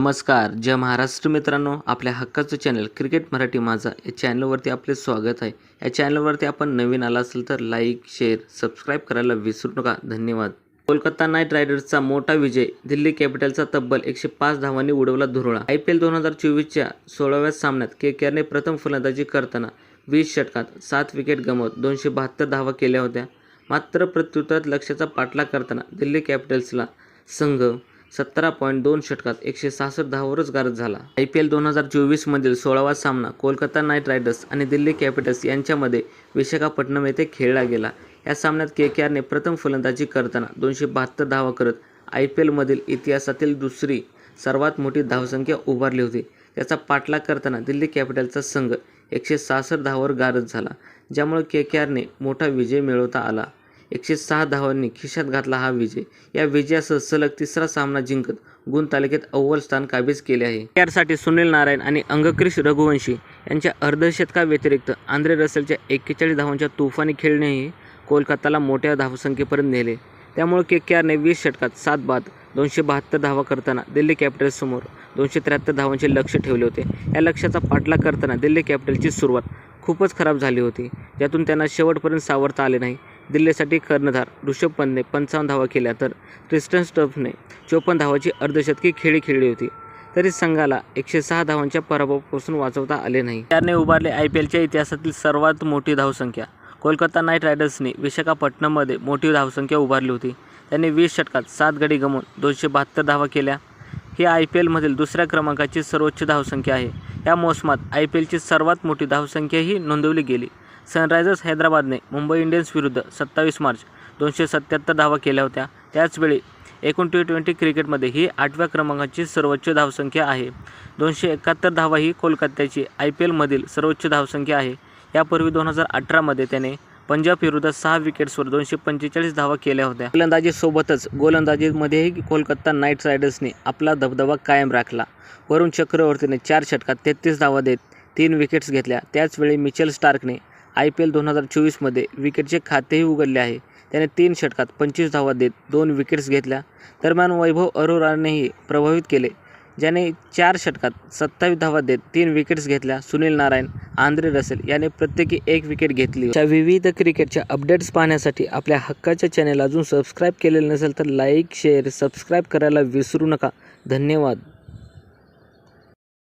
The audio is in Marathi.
नमस्कार जय महाराष्ट्र मित्रांनो. आपल्या हक्काचं चॅनल क्रिकेट मराठी माझा या चॅनलवरती आपले स्वागत आहे. या चॅनलवरती आपण नवीन आला असेल तर लाईक शेअर सबस्क्राईब करायला विसरू नका. धन्यवाद. कोलकाता नाईट रायडर्सचा मोठा विजय दिल्ली कॅपिटलचा तब्बल एकशे पाच धावांनी उडवला धुरळा. आय पी एल दोन हजार चोवीसच्या सोळाव्या सामन्यात के केआरने प्रथम फलंदाजी करताना वीस षटकात सात विकेट गमवत दोनशे बहात्तर धावा केल्या होत्या. मात्र प्रत्युत्तरात लक्ष्याचा पाठलाग करताना दिल्ली कॅपिटल्सला संघ सतरा पॉईंट दोन षटकात एकशे सहासष्ट धावावरच गारद झाला. आय पी एल दोन हजार चोवीसमधील सोळावा सामना कोलकाता नाईट रायडर्स आणि दिल्ली कॅपिटल्स यांच्यामध्ये विशाखापट्टणम येथे खेळला गेला. या सामन्यात के के आरने प्रथम फलंदाजी करताना दोनशे बहात्तर धावा करत आय पी एलमधील इतिहासातील दुसरी सर्वात मोठी धावसंख्या उभारली होती. त्याचा पाठलाग करताना दिल्ली कॅपिटल्सचा संघ एकशे सहासष्ट धावावर गारद झाला ज्यामुळे के के आरने मोठा विजय मिळवता आला. एकशे सहा धावांनी खिशात घातला हा विजय. या विजयासह सलग तिसरा सामना जिंकत गुण तालिकेत अव्वल स्थान काबीज केले आहे. यासाठी सुनील नारायण आणि अंगक्रिश रघुवंशी यांच्या अर्धशतकाव्यतिरिक्त आंद्रे रसेलच्या एक्केचाळीस धावांच्या तुफानी खेळणेही कोलकाताला मोठ्या धावसंख्येपर्यंत नेले. त्यामुळे के के आरने वीस षटकात सात बाद दोनशे बहात्तर धावा करताना दिल्ली कॅपिटल्ससमोर दोनशे त्र्याहत्तर धावांचे लक्ष ठेवले होते. या लक्ष्याचा पाठलाग करताना दिल्ली कॅपिटलची सुरुवात खूपच खराब झाली होती ज्यातून त्यांना शेवटपर्यंत सावरता आले नाही. दिल्लीसाठी कर्णधार ऋषभ पंतने पंचावन्न धावा केल्या तर क्रिस्टन स्टफने चोपन्न धावाची अर्धशतकी खेळी खेळली होती. तरी संघाला एकशे सहा धावांच्या पराभवापासून वाचवता आले नाही. त्याने उभारले आय पी एलच्या इतिहासातील सर्वात मोठी धावसंख्या. कोलकाता नाईट रायडर्सने विशाखापट्टणममध्ये मोठी धावसंख्या उभारली होती. त्यांनी वीस षटकात सात गडी गमवून दोनशे बहात्तर धावा केल्या. ही आय पी एलमधील दुसऱ्या क्रमांकाची सर्वोच्च धावसंख्या आहे. या मोसमात आय पी एलची सर्वात मोठी धावसंख्याही नोंदवली गेली. सनरायझर्स हैदराबादने मुंबई इंडियन्स विरुद्ध सत्तावीस मार्च दोनशे सत्याहत्तर धावा केल्या होत्या. त्याचवेळी एकूण टी ट्वेंटी क्रिकेटमध्ये ही आठव्या क्रमांकाची सर्वोच्च धावसंख्या आहे. दोनशे एकाहत्तर धावा ही कोलकात्याची आय पी एलमधील सर्वोच्च धावसंख्या आहे. यापूर्वी दोन हजार अठरामध्ये त्याने पंजाब विरुद्ध सहा विकेट्सवर दोनशे पंचेचाळीस धावा केल्या होत्या. गोलंदाजीसोबतच गोलंदाजीमध्येही कोलकाता नाईट रायडर्सने आपला दबदबा कायम राखला. वरुण चक्रवर्तीने चार षटकात तेहतीस धावा देत तीन विकेट्स घेतल्या. त्याचवेळी मिचेल स्टार्कने आय पी एल दोन हजार चोवीसमध्ये विकेटचे खातेही उघडले आहे. त्याने तीन षटकात पंचवीस धावा देत दोन विकेट्स घेतल्या. दरम्यान वैभव अरोरानेही प्रभावित केले. ज्याने चार षटकात सत्तावीस धावा देत तीन विकेट्स घेतल्या. सुनील नारायण आंद्रे रसेल याने प्रत्येकी एक विकेट घेतली. अशा विविध क्रिकेटच्या अपडेट्स पाहण्यासाठी आपल्या हक्काच्या चॅनेल अजून सबस्क्राईब केलेलं नसेल तर लाईक शेअर सबस्क्राईब करायला विसरू नका. धन्यवाद.